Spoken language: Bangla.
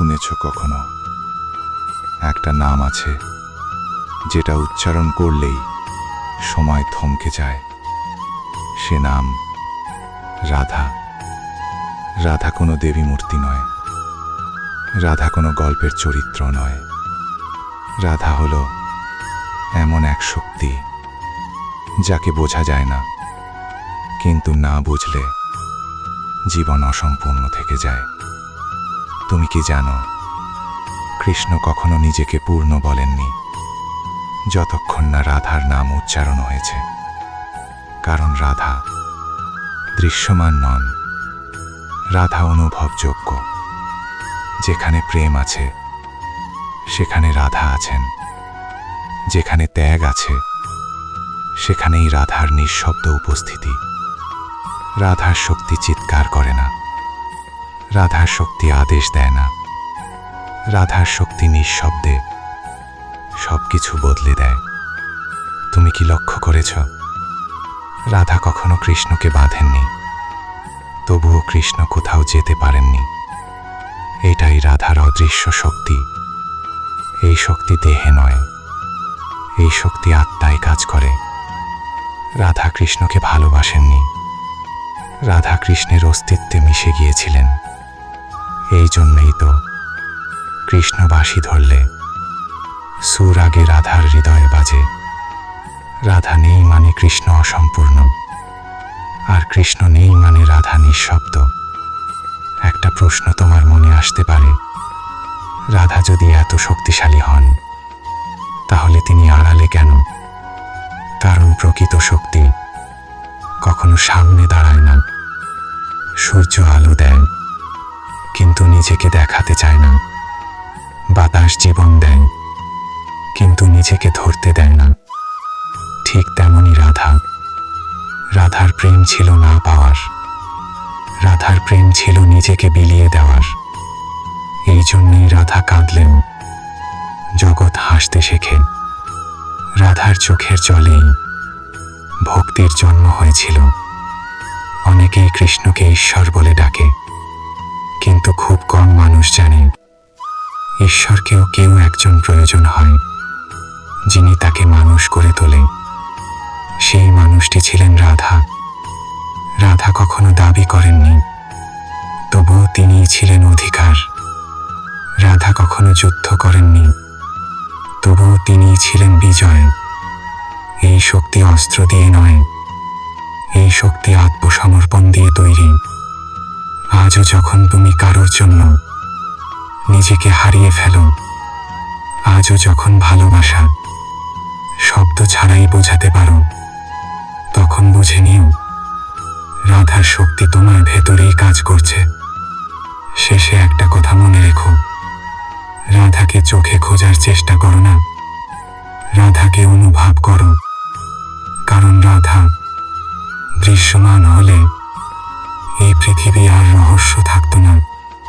শুনেছ কখনো? একটা নাম আছে, যেটা উচ্চারণ করলেই সময় থমকে যায়। সে নাম রাধা। রাধা কোনো দেবী মূর্তি নয়। রাধা কোনো গল্পের চরিত্র নয়। রাধা হলো এমন এক শক্তি, যাকে বোঝা যায় না, কিন্তু না বুঝলে জীবন অসম্পূর্ণ থেকে যায়। তুমি কি জানো, কৃষ্ণ কখনো নিজেকে পূর্ণ বলেননি, যতক্ষণ না রাধার নাম উচ্চারণ হয়েছে। কারণ রাধা দৃশ্যমান নন, রাধা অনুভবযোগ্য। যেখানে প্রেম আছে, সেখানে রাধা আছেন। যেখানে ত্যাগ আছে, সেখানেই রাধার নিঃশব্দ উপস্থিতি। রাধার শক্তি চিৎকার করে না। রাধার শক্তি আদেশ দেয় না। রাধার শক্তি নিঃশব্দে সব কিছু বদলে দেয়। তুমি কি লক্ষ্য করেছ? রাধা কখনো কৃষ্ণকে বাঁধেননি। তবুও কৃষ্ণ কোথাও যেতে পারেননি। এটাই রাধার অদৃশ্য শক্তি। এই শক্তি দেহে নয়। এই শক্তি আত্মায় কাজ করে। রাধা কৃষ্ণকে ভালোবাসেননি। রাধা কৃষ্ণের অস্তিত্বে মিশে গিয়েছিলেন। এই জন্যই তো কৃষ্ণ বাঁশি ধরলে সুর আগে রাধার হৃদয়ে বাজে। রাধা নেই মানে কৃষ্ণ অসম্পূর্ণ। আর কৃষ্ণ নেই মানে রাধা নিঃশব্দ। একটা প্রশ্ন তোমার মনে আসতে পারে। রাধা যদি এত শক্তিশালী হন, তাহলে তিনি আড়ালে কেন? কারণ প্রকৃত শক্তি কখনো সামনে দাঁড়ায় না। সূর্য আলো দেয়। কিন্তু নিজেকে দেখাতে চায় না। বাতাস জীবন দেয়, কিন্তু নিজেকে ধরতে দেয় না। ঠিক তেমনই রাধা। রাধার প্রেম ছিল না পাওয়ার। রাধার প্রেম ছিল নিজেকে বিলিয়ে দেওয়ার। এই জন্যই রাধা কাঁদলেন জগৎ হাসতে শেখে। রাধার চোখের জলেই ভক্তির জন্ম হয়েছিল। অনেকেই কৃষ্ণকে ঈশ্বর বলে ডাকে। কিন্তু খুব কম মানুষ জানে, ঈশ্বরকেও কেউ একজন প্রয়োজন হয়, যিনি তাকে মানুষ করে তোলে। সেই মানুষটি ছিলেন রাধা। রাধা কখনো দাবি করেননি, তবুও তিনি ছিলেন অধিকার। রাধা কখনো যুদ্ধ করেননি, তবুও তিনি ছিলেন বিজয়। এই শক্তি অস্ত্র দিয়ে নয়, এই শক্তি আত্মসমর্পণ দিয়ে তৈরি। আজও যখন তুমি কারোর জন্য নিজেকে হারিয়ে ফেলো, আজও যখন ভালোবাসা শব্দ ছাড়াই বোঝাতে পারো, তখন বুঝে নিও রাধার শক্তি তোমার ভেতরেই কাজ করছে। শেষে একটা কথা মনে রেখো, রাধাকে চোখে খোঁজার চেষ্টা করো না, রাধাকে অনুভব করো, কারণ রাধা দৃশ্যমান হলে এই পৃথিবী আর রহস্য থাকতো না।